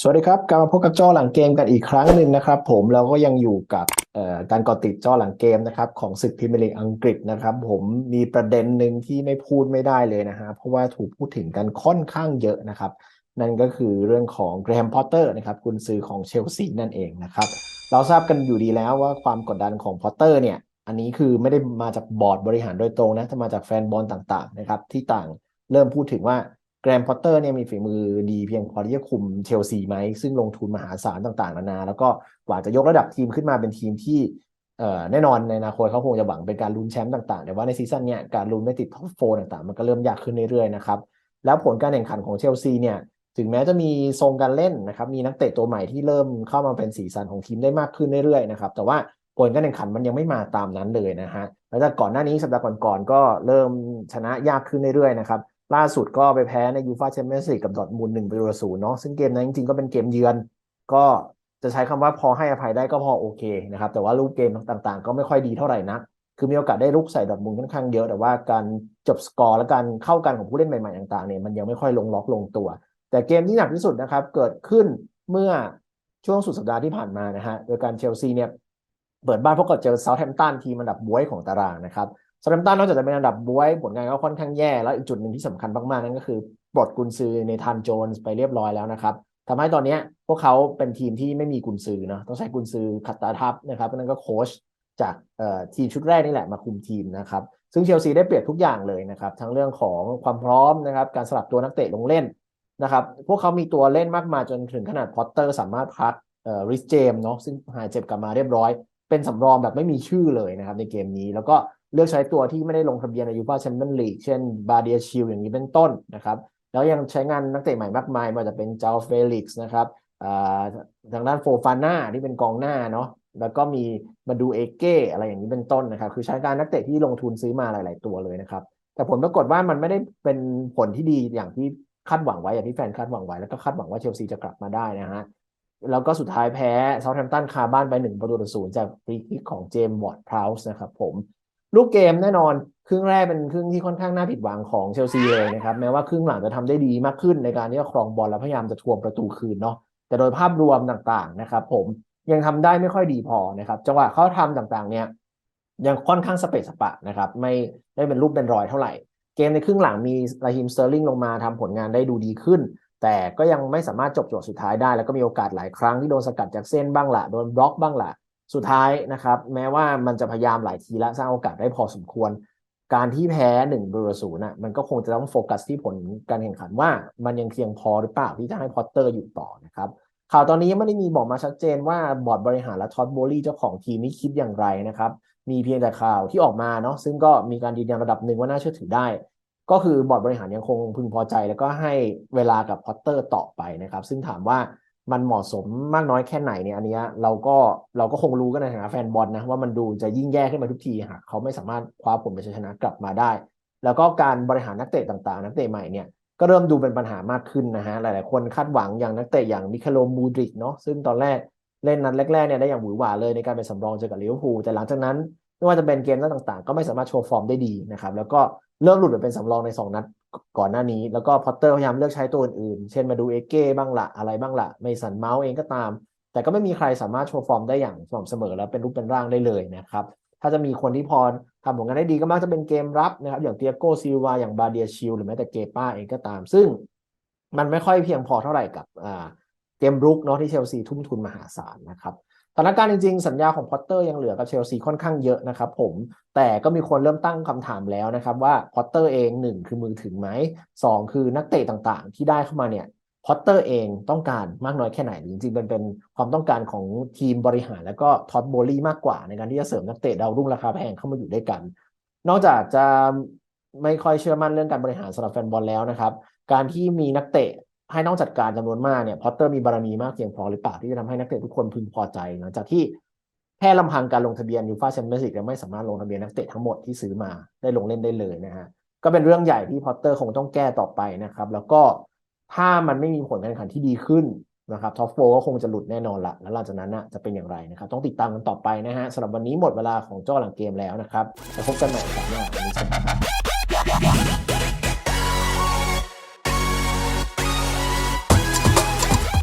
สวัสดีครับ กลับมาพบกับจ้อหลังเกมกันอีกครั้งหนึ่งนะครับ ผมเราก็ยังอยู่กับการเกาะติดจ้อหลังเกมนะครับของศึกพรีเมียร์ลีกอังกฤษนะครับ ผมมีประเด็นหนึ่งที่ไม่พูดไม่ได้เลยนะฮะเพราะว่าถูกพูดถึงกันค่อนข้างเยอะนะครับ นั่นก็คือเรื่องของแกรมพอตเตอร์นะครับกุนซือของเชลซีนั่นเองนะครับ เราทราบกันอยู่ดีแล้วว่าความกดดันของพอตเตอร์เนี่ย อันนี้คือไม่ได้มาจากบอร์ดบริหารโดยตรงนะแต่มาจากแฟนบอลต่างๆนะครับที่ต่างเริ่มพูดถึงว่า รมพอตเตอร์เนี่ยมีฝีมือดีเพียงพอที่จะคุมเชลซีไหม ซึ่งลงทุนมหาศาลต่างๆนานา แล้วก็กว่าจะยกระดับทีมขึ้นมาเป็นทีมที่เอ่อแน่นอนในอนาคตเขาคงจะหวังเป็นการลุ้นแชมป์ต่างๆ แต่ว่าในซีซั่นเนี่ยการลุ้นไม่ติดท็อปโฟต่างๆ มันก็เริ่มยากขึ้นเรื่อยๆนะครับแล้วผลการแข่งขันของเชลซีเนี่ยถึงแม้จะมีทรงการเล่นนะครับมีนักเตะตัวใหม่ที่เริ่มเข้ามาเป็นสีสันของทีมได้มากขึ้นเรื่อยๆนะครับแต่ว่าผลการแข่งขันมันยังไม่มาตามนั้นเลยนะฮะแล้วจากก่อนหน้านี้สัปดาห์ก่อนๆก็เริ่มชนะยากขึ้นเรื่อยๆนะครับ ล่าสุดก็ไปแพ้ในยูฟาแชมเปี้ยนส์ลีกกับดอทมุนด์หนึ่งประตูต่อศูนย์เนาะซึ่งเกมนั้นจริงๆก็เป็นเกมเยือน ก็จะใช้คำว่าพอให้อภัยได้ก็พอโอเคนะครับ แต่ว่ารูปเกมต่างๆ ก็ไม่ค่อยดีเท่าไหร่นักคือมีโอกาสได้ลุกใส่ดอทมุนด์ค่อนข้างเยอะ แต่ว่าการจบสกอร์และการเข้ากันของผู้เล่นใหม่ๆต่างๆเนี่ยมันยังไม่ค่อยลงล็อกลงตัว แต่เกมที่หนักที่สุดนะครับเกิดขึ้นเมื่อช่วงสุดสัปดาห์ที่ผ่านมานะฮะโดยการเชลซีเนี่ยเปิดบ้านพบกับเจอเซาท์แฮมป์ตันทีมอันดับบวยของตารางนะครับ ซาท์แฮมตันนอกจากจะเป็นอันดับบวยผลงานก็ค่อนข้างแย่แล้วอีกจุดหนึ่งที่สำคัญมากๆนั่นก็คือปลดกุนซือในทันโจนส์ไปเรียบร้อยแล้วนะครับทำให้ตอนนี้พวกเขาเป็นทีมที่ไม่มีกุนซือนะต้องใช้กุนซือขัดตาทับนะครับนั่นก็โค้ชจากทีมชุดแรกนี่แหละมาคุมทีมนะครับซึ่งเชลซีได้เปรียบทุกอย่างเลยนะครับทั้งเรื่องของความพร้อมนะครับการสลับตัวนักเตะลงเล่นนะครับพวกเขามีตัวเล่นมากมายจนถึงขนาดพอตเตอร์สามารถพักริสเจมเนาะซึ่งหายเจ็บกลับมาเรียบร้อย เป็นสำรองแบบไม่มีชื่อเลยนะครับในเกมนี้แล้วก็ เลือกใช้ตัวที่ไม่ได้ลงทะเบียนในยูฟ่าแชมเปี้ยนลีกเช่นบาเดียชิลอย่างนี้เป็นต้นนะครับ แล้วยังใช้งานนักเตะใหม่มากมายมาจะเป็นเจ้าเฟลิกซ์นะครับทางด้านโฟฟาน่าที่เป็นกองหน้าเนาะแล้วก็มีมาดูเอเก้อะไรอย่างนี้เป็นต้นนะครับ คือใช้การนักเตะที่ลงทุนซื้อมาหลาย ๆ ตัวเลยนะครับ แต่ผลปรากฏว่ามันไม่ได้เป็นผลที่ดีอย่างที่คาดหวังไว้อย่างที่แฟนคาดหวังไว้แล้วก็คาดหวังว่าเชลซีจะกลับมาได้นะฮะแล้วก็สุดท้ายแพ้เซาท์แฮมป์ตันคาบ้านไปหนึ่งประตูต่อศูนย์จากฟรีคิกของเจมส์วอร์ดพราวส์นะครับผม ลูกเกมแน่นอนครึ่งแรกเป็นครึ่งที่ค่อนข้างน่าผิดหวังของเชลซีเลยนะครับแม้ว่าครึ่งหลังจะทำได้ดีมากขึ้นในการที่จะครองบอลและพยายามจะทวงประตูคืนเนาะแต่โดยภาพรวมต่างๆนะครับ ผมยังทำได้ไม่ค่อยดีพอนะครับจังหวะเขาทำต่างๆ เนี่ย ยังค่อนข้างสเปซสปะนะครับ ไม่ได้เป็นรูปเป็นรอยเท่าไหร่ เกมในครึ่งหลังมีราฮิมสเตอร์ลิงลงมาทำผลงานได้ดูดีขึ้น แต่ก็ยังไม่สามารถจบโจทย์สุดท้ายได้ แล้วก็มีโอกาสหลายครั้งที่โดนสกัดจากเส้นบ้างละโดนบล็อกบ้างละ สุดท้ายนะครับ แม้ว่ามันจะพยายามหลายทีและสร้างโอกาสได้พอสมควร การที่แพ้หนึ่งประตูศูนย์น่ะมันก็คงจะต้องโฟกัสที่ผลการแข่งขันว่ามันยังเพียงพอหรือเปล่าที่จะให้พอตเตอร์อยู่ต่อนะครับข่าวตอนนี้ยังไม่ได้มีบอกมาชัดเจนว่าบอร์ดบริหารและท็อตโบลี่เจ้าของทีมนี้คิดอย่างไรนะครับ มีเพียงแต่ข่าวที่ออกมาเนาะซึ่งก็มีการยืนยันระดับหนึ่งว่าน่าเชื่อถือได้ ก็คือบอร์ดบริหารยังคงพึงพอใจ แล้วก็ให้เวลากับพอตเตอร์ต่อไปนะครับ ซึ่งถามว่า มันเหมาะสมมากน้อยแค่ไหนเนี่ยอันนี้เราก็เราก็คงรู้กันในฐานะแฟนบอลนะว่ามันดูจะยิ่งแย่ขึ้นมาทุกทีหากเขาไม่สามารถคว้าผลเป็นชัยชนะกลับมาได้ แล้วก็การบริหารนักเตะต่างๆ นักเตะใหม่เนี่ยก็เริ่มดูเป็นปัญหามากขึ้นนะฮะหลายๆ คนคาดหวังอย่างนักเตะอย่างมิคาโลมูดริกเนาะซึ่งตอนแรกเล่นนัดแรกๆเนี่ยได้อย่างหวือหวาเลยในการเป็นสำรองเจอกับลิเวอร์พูลแต่หลังจากนั้นไม่ว่าจะเป็นเกมนัดต่างๆ ก็ไม่สามารถโชว์ฟอร์มได้ดีนะครับแล้วก็เริ่มหลุดไปเป็นสำรองใน 2 นัด ก่อนหน้านี้ แล้วก็พอตเตอร์พยายามเลือกใช้ตัวอื่นๆ เช่นมาดูเอเก้บ้างละอะไรบ้างละไม่สันเมาส์เองก็ตาม แต่ก็ไม่มีใครสามารถโชว์ฟอร์มได้อย่างสม่ำเสมอแล้วเป็นรูปเป็นร่างได้เลยนะครับ ถ้าจะมีคนที่พอทำผลงานได้ดีก็มักจะเป็นเกมรับนะครับ อย่างเตียโกซิลวาอย่างบาเดียชิลหรือแม้แต่เกป้าเองก็ตาม ซึ่งมันไม่ค่อยเพียงพอเท่าไหร่กับเกมรุกเนาะที่เชลซีทุ่มทุนมหาศาลนะครับ ถานการณ์จริงๆ สัญญาของพอตเตอร์ยังเหลือกับเชลซีค่อนข้างเยอะนะครับผมแต่ก็มีคนเริ่มตั้งคำถามแล้วนะครับว่าพอตเตอร์เองหนึ่งคือมือถึงไหมสองคือนักเตะต่างๆ ที่ได้เข้ามาเนี่ยพอตเตอร์เองต้องการมากน้อยแค่ไหน จริงๆเป็นเป็นความต้องการของทีมบริหาร แล้วก็ท็อตโบลี่มากกว่า ในการที่จะเสริมนักเตะดาวรุ่งราคาแพงเข้ามาอยู่ด้วยกัน นอกจากจะไม่ค่อยเชื่อมั่นเรื่องการบริหารสำหรับแฟนบอลแล้วนะครับ การที่มีนักเตะ ให้ต้องจัดการจำนวนมากเนี่ยพอตเตอร์มีบารมีมากเพียงพอหรือเปล่าที่จะทำให้นักเตะทุกคนพึงพอใจหลังจากที่แค่ลำพังการลงทะเบียนยูฟาแชมเปี้ยนส์ลีกไม่สามารถลงทะเบียนนักเตะทั้งหมดที่ซื้อมาได้ลงเล่นได้เลยนะฮะก็เป็นเรื่องใหญ่ที่พอตเตอร์คงต้องแก้ต่อไปนะครับ แล้วก็ถ้ามันไม่มีผลการแข่งขันที่ดีขึ้นนะครับท็อปโฟก็คงจะหลุดแน่นอนละแล้วหลังจากนั้นนะจะเป็นอย่างไรนะครับ ต้องติดตามกันต่อไปนะฮะสำหรับวันนี้หมดเวลาของจ้อหลังเกมแล้วนะครับแล้วพบกันใหม่ครับหน้าวันนี้สวัสดีครับ